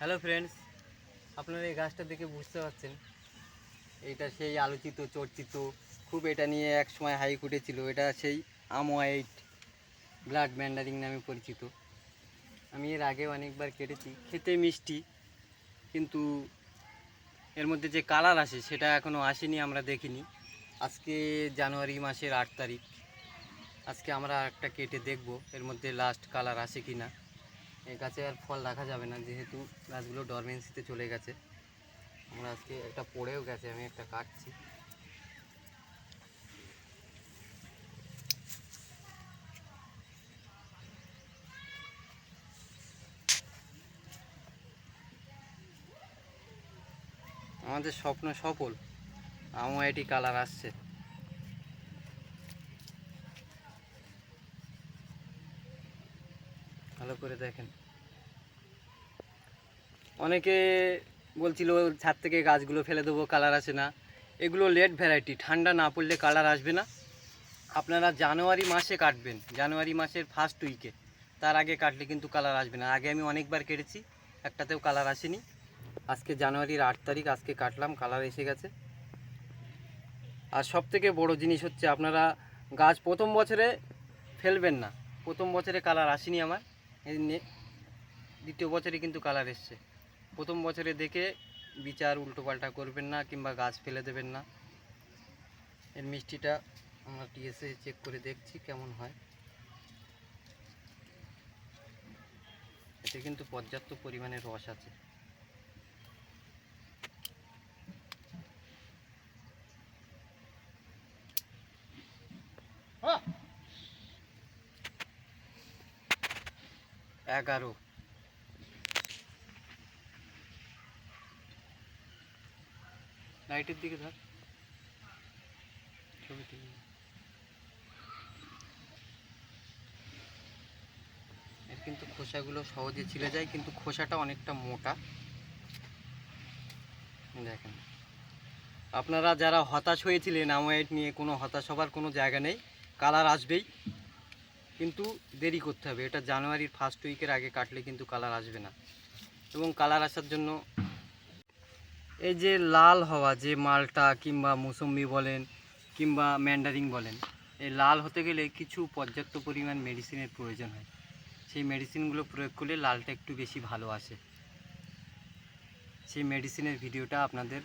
Hello friends, আপনারা এই গাছটা দেখে বুঝতে পারছেন। এটা সেই আলোচিত, চর্চিত, খুব এটা নিয়ে এক সময় হাইক উঠেছিল। এটা সেই আমোয়াইট ব্লাড ম্যান্ডারিং নামে পরিচিত। আমি এর আগে অনেকবার কেটেছি, খেতে মিষ্টি, কিন্তু এর মধ্যে যে কালার আসে সেটা এখনও আসেনি, আমরা দেখিনি। আজকে জানুয়ারি মাসের আট তারিখ। আজকে আমরা একটা কেটে দেখব, এর মধ্যে লাস্ট কালার আসে কি না এই গাছে আর ফল রাখা যাবে না, যেহেতু গাছগুলো ডরমেন্সিতে চলে গেছে। আমরা আজকে একটা পড়েও গেছে, আমি একটা কাটছি। আমাদের স্বপ্ন সফল আমার এটি কালার আসছে। ভালো করে দেখেন। অনেকে বলছিল, ছাদ থেকে গাছগুলো ফেলে দেবো, কালার আসে না। এগুলো লেট ভ্যারাইটি ঠান্ডা না পড়লে কালার আসবে না। আপনারা জানুয়ারি মাসে কাটবেন, জানুয়ারি মাসের ফার্স্ট উইকে তার আগে কাটলে কিন্তু কালার আসবে না। আগে আমি অনেকবার কেটেছি, একটাতেও কালার আসেনি। আজকে জানুয়ারির আট তারিখ, আজকে কাটলাম, কালার এসে গেছে। আর সব থেকে বড়ো জিনিস হচ্ছে, আপনারা গাছ প্রথম বছরে ফেলবেন না। প্রথম বছরে কালার আসেনি আমার। দ্বিতীয় বছরে কিন্তু কালার এসছে। প্রথম বছরে দেখে বিচার উল্টোপাল্টা করবেন না কিংবা গাছ ফেলে দেবেন না। এর মিষ্টিটা আমরা টিএসএ চেক করে দেখছি কেমন হয়। এতে কিন্তু পর্যাপ্ত পরিমাণে রস আছে। এগারো। লাইটের দিকে ধর। ছবি। এর কিন্তু খোসাগুলো সহজে ছিলে যায়, কিন্তু খোসাটা অনেকটা মোটা। দেখেন। আপনারা যারা হতাশ হয়েছিলেন আমোয়েট নিয়ে কোনো হতাশ হবার কোনো জায়গা নেই। কালার আসবেই। কিন্তু দেরি করতে হবে। এটা জানুয়ারির ফার্স্ট উইকের আগে কাটলে কিন্তু কালার আসবে না। এবং কালার আসার জন্য এই যে লাল হওয়া, যে মালটা কিংবা মুসম্বি বলেন কিংবা ম্যান্ডারিং বলেন, এই লাল হতে গেলে কিছু পর্যাপ্ত পরিমাণ মেডিসিনের প্রয়োজন হয়। সেই মেডিসিনগুলো প্রয়োগ করলে লালটা একটু বেশি ভালো আসে। সেই মেডিসিনের ভিডিওটা আপনাদের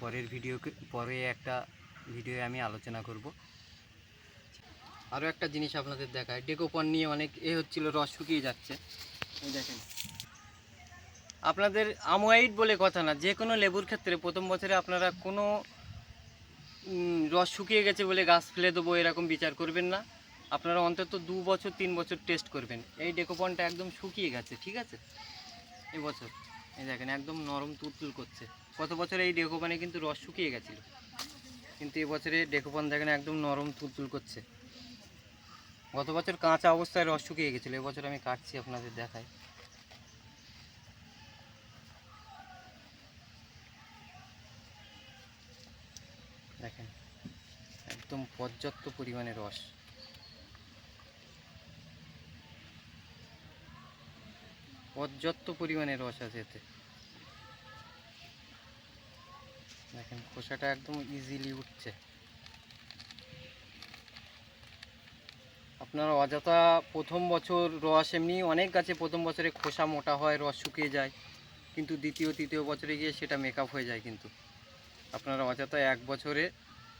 পরের ভিডিওকে পরে একটা ভিডিওয়ে আমি আলোচনা করব। আরও একটা জিনিস আপনাদের দেখায়। ডেকোপন নিয়ে অনেক এ হচ্ছিল, রস শুকিয়ে যাচ্ছে। এই দেখেন। আপনাদের আমোয়াইট বলে কথা না, যে কোনো লেবুর ক্ষেত্রে প্রথম বছরে আপনারা কোনো রস শুকিয়ে গেছে বলে গাছ ফেলে দেবো এরকম বিচার করবেন না। আপনারা অন্তত দু বছর, তিন বছর টেস্ট করবেন। এই ডেকোপনটা একদম শুকিয়ে গেছে, ঠিক আছে? এবছর এই দেখেন, একদম নরম তুলতুল করছে। গত বছর এই ডেকোপানে কিন্তু রস শুকিয়ে গেছিল। কিন্তু এবছরে ডেকোপন দেখেন, একদম নরম তুলতুল করছে। গত বছর কাঁচা অবস্থায় রস শুকিয়ে গেছিল, এবছর আমি কাটছি আপনাদের দেখাই। দেখেন, একদম পর্যাপ্ত পরিমাণে রস। পর্যাপ্ত পরিমাণে রস আছে এতে। দেখেন, খোসাটা একদম ইজিলি উঠছে। আপনারা অযথা প্রথম বছর রস এমনি অনেক গাছে প্রথম বছরে খোসা মোটা হয়, রস শুকিয়ে যায়, কিন্তু দ্বিতীয়, তৃতীয় বছরে গিয়ে সেটা মেকআপ হয়ে যায় কিন্তু। আপনারা অযথা এক বছরে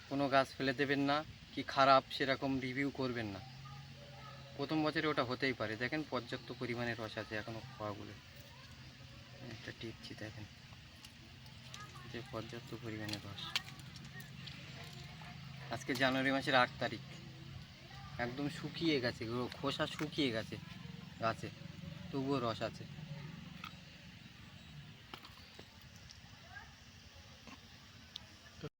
কোনো গাছ ফেলে দেবেন না, কি খারাপ সেরকম রিভিউ করবেন না। প্রথম বছরে ওটা হতেই পারে। দেখেন পর্যাপ্ত পরিমাণে রস আছে এখনও খোয়াগুলো। একটা টিপছি, দেখেন। যে পর্যাপ্ত পরিমাণে রস। আজকে জানুয়ারি মাসের আট তারিখ। একদম শুকিয়ে গেছে খোসা শুকিয়ে গেছে গাছে তবুও রস আছে।